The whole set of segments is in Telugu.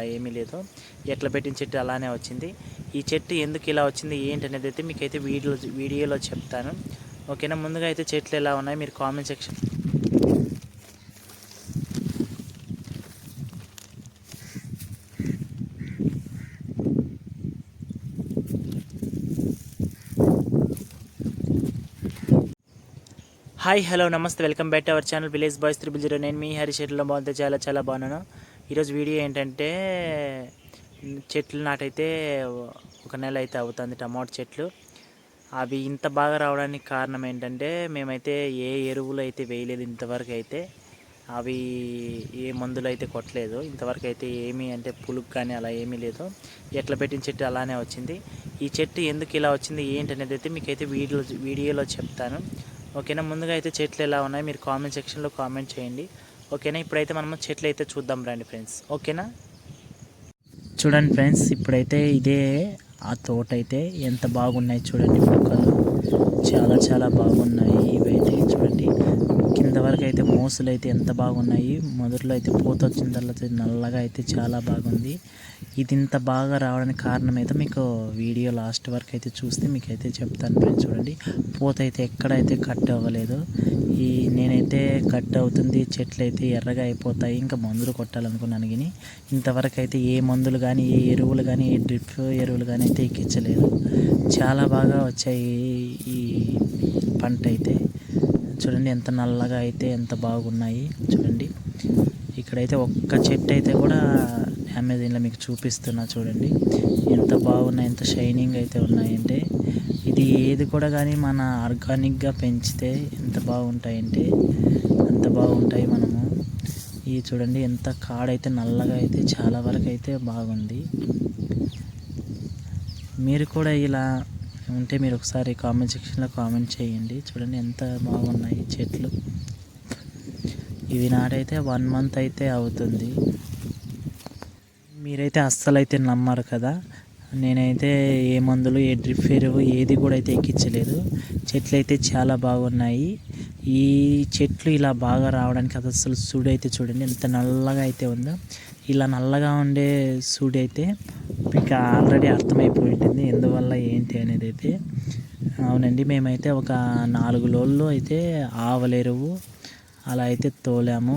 ఏమీ లేదు. ఎట్లా పెట్టిన చెట్టు అలానే వచ్చింది. ఈ చెట్టు ఎందుకు ఇలా వచ్చింది ఏంటి అనేది అయితే మీకు అయితే వీడియో వీడియోలో చెప్తాను. ఓకేనా? ముందుగా అయితే చెట్లు ఎలా ఉన్నాయి మీరు కామెంట్ సెక్షన్ హాయ్ హలో నమస్తే. Welcome back to our channel village boys triple zero. నేను మీ హరి. చెట్లో బాగుంటే చాలా చాలా బాగున్నాను. ఈరోజు వీడియో ఏంటంటే చెట్లు నాటైతే ఒక నెల అయితే అవుతుంది టమాటో చెట్లు. అవి ఇంత బాగా రావడానికి కారణం ఏంటంటే మేమైతే ఏ ఎరువులు అయితే వేయలేదు ఇంతవరకు అయితే అవి ఏ మందులు అయితే కొట్టలేదు. ఇంతవరకు అయితే ఏమీ అంటే పులుగు కానీ అలా ఏమీ లేదు. ఎట్లా పెట్టిన చెట్టు అలానే వచ్చింది. ఈ చెట్టు ఎందుకు ఇలా వచ్చింది ఏంటనేది అయితే మీకైతే వీడియో వీడియోలో చెప్తాను. ఓకేనా? ముందుగా అయితే చెట్లు ఎలా ఉన్నాయి? మీరు కామెంట్ సెక్షన్లో కామెంట్ చేయండి. ఓకేనా? ఇప్పుడైతే మనం చెట్లు అయితే చూద్దాం రండి ఫ్రెండ్స్. ఓకేనా? చూడండి ఫ్రెండ్స్ ఇప్పుడైతే ఇదే ఆ తోట అయితే ఎంత బాగున్నాయి చూడండి మొక్కలు. చాలా చాలా బాగున్నాయి ఇవైతే చూడండి. కింద వరకు అయితే మోసలు అయితే ఎంత బాగున్నాయి. మొదట్లో అయితే పూత వచ్చిన తర్వాత నల్లగా అయితే చాలా బాగుంది. ఇది ఇంత బాగా రావడానికి కారణం అయితే మీకు వీడియో లాస్ట్ వరకు అయితే చూస్తే మీకు అయితే చెప్తాను ఫ్రెండ్స్ చూడండి. పూత అయితే ఎక్కడైతే కట్ అవ్వలేదు ఈ నేనైతే కట్ అవుతుంది చెట్లు అయితే ఎర్రగా అయిపోతాయి ఇంకా మందులు కొట్టాలనుకున్నాను కానీ ఇంతవరకు అయితే ఏ మందులు కానీ ఏ ఎరువులు కానీ ఏ డ్రిప్ ఎరువులు కానీ అయితే ఎక్కించలేదు. చాలా బాగా వచ్చాయి ఈ పంట అయితే చూడండి ఎంత నల్లగా అయితే ఎంత బాగున్నాయి. చూడండి. ఇక్కడైతే ఒక్క చెట్టు అయితే కూడా అమెజాన్లో మీకు చూపిస్తున్నా చూడండి. ఎంత బాగున్నాయి ఎంత షైనింగ్ అయితే ఉన్నాయంటే ఇది ఏది కూడా కానీ మన ఆర్గానిక్గా పెంచితే ఎంత బాగుంటాయంటే అంత బాగుంటాయి మనము. ఇది చూడండి ఎంత కాడైతే నల్లగా అయితే చాలా వరకు అయితే బాగుంది. మీరు కూడా ఇలా ఉంటే మీరు ఒకసారి కామెంట్ సెక్షన్లో కామెంట్ చేయండి. చూడండి ఎంత బాగున్నాయి చెట్లు. ఇవి నాటైతే వన్ మంత్ అయితే అవుతుంది. మీరైతే అస్సలు అయితే నమ్మరు కదా. నేనైతే ఏ మందులు ఏ డ్రిప్ ఎరువు ఏది కూడా అయితే ఎక్కించలేదు. చెట్లు అయితే చాలా బాగున్నాయి. ఈ చెట్లు ఇలా బాగా రావడానికి అది అసలు సూడి అయితే చూడండి. ఎంత నల్లగా అయితే ఉందో. ఇలా నల్లగా ఉండే సూడి అయితే మీకు ఆల్రెడీ అర్థమైపోయి ఉంటుంది ఎందువల్ల ఏంటి అనేది అయితే అవునండి మేమైతే ఒక నాలుగు లోళ్ళు అయితే ఆవలేరువు అలా అయితే తోలాము.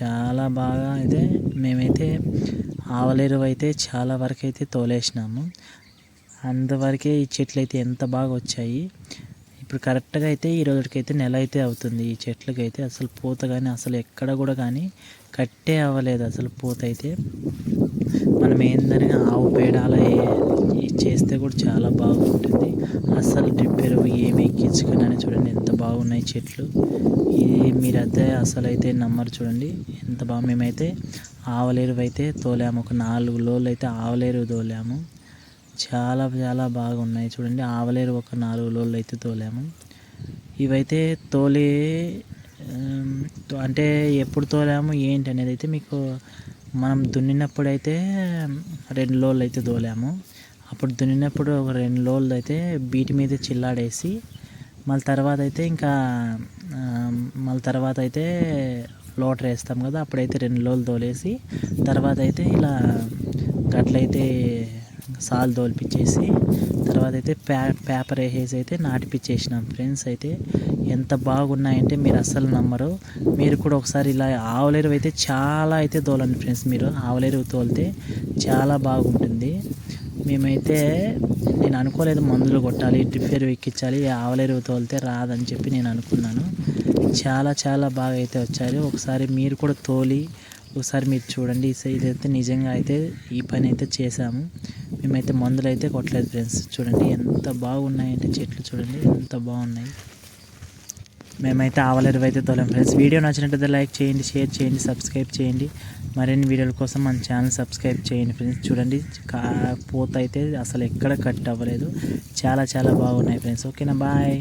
చాలా బాగా అయితే మేమైతే ఆవలేరు అయితే చాలా వరకు అయితే తోలేసినాము. అంతవరకే ఈ చెట్లు అయితే ఎంత బాగా వచ్చాయి. ఇప్పుడు కరెక్ట్గా అయితే ఈ రోజుకైతే నెల అయితే అవుతుంది ఈ చెట్లకి అయితే అసలు పూత కానీ అసలు ఎక్కడ కూడా కానీ కట్టే అవ్వలేదు అసలు పూత అయితే. మనం ఏందని ఆవు పేడ చేస్తే కూడా చాలా బాగుంటుంది. అసలు డ్రిప్ ఎరువు ఏమి ఎక్కించుకున్నాను చూడండి. ఎంత బాగున్నాయి చెట్లు. ఇది మీరైతే అసలు అయితే నమ్మరు చూడండి. ఎంత బాగా మేమైతే ఆవలేరువు అయితే తోలాము. ఒక నాలుగు లోళ్ళు అయితే ఆవలేరు తోలాము. చాలా చాలా బాగున్నాయి చూడండి. ఆవలేరు ఒక నాలుగు లోళ్ళు అయితే తోలాము. ఇవైతే తోలి అంటే ఎప్పుడు తోలాము ఏంటి అనేది అయితే మీకు మనం దున్నినప్పుడైతే రెండు లోళ్ళు అయితే తోలాము. అప్పుడు దున్నినప్పుడు ఒక రెండు రోజులు అయితే బీటి మీద చిల్లాడేసి మళ్ళీ తర్వాత అయితే ఇంకా మళ్ళీ తర్వాత అయితే లోటర్ వేస్తాం కదా అప్పుడైతే రెండు రోజులు తోలేసి తర్వాత అయితే ఇలా గట్లయితే సాల్ తోలిపించేసి తర్వాత అయితే ప్యా పేపర్ వేసేసి అయితే నాటిపించేసినాం ఫ్రెండ్స్ అయితే ఎంత బాగున్నాయంటే మీరు అస్సలు నమ్మరు. మీరు కూడా ఒకసారి ఇలా ఆవులేరు అయితే చాలా అయితే తోలండి ఫ్రెండ్స్ మీరు. ఆవులేరు తోలితే చాలా బాగుంటుంది. మేమైతే నేను అనుకోలేదు మందులు కొట్టాలి డ్రిప్ ఎక్కించాలి ఆవలేరు తోలితే రాదని చెప్పి నేను అనుకున్నాను. చాలా చాలా బాగా అయితే వచ్చారు. ఒకసారి మీరు కూడా తోలి ఒకసారి మీరు చూడండి. ఇదైతే నిజంగా అయితే ఈ పని అయితే చేసాము మేమైతే మందులు అయితే కొట్టలేదు ఫ్రెండ్స్ చూడండి ఎంత బాగున్నాయంటే చెట్లు చూడండి ఎంత బాగున్నాయి. మేమైతే ఆవలేరు అయితే తోలాం. ఫ్రెండ్స్ వీడియో నచ్చినట్టయితే లైక్ చేయండి షేర్ చేయండి సబ్స్క్రైబ్ చేయండి. మరిన్ని వీడియోల కోసం మన ఛానల్ సబ్స్క్రైబ్ చేయండి ఫ్రెండ్స్ చూడండి పూత అయితే అసలు ఎక్కడ కట్ అవ్వలేదు. చాలా చాలా బాగున్నాయి ఫ్రెండ్స్ ఓకేనా బాయ్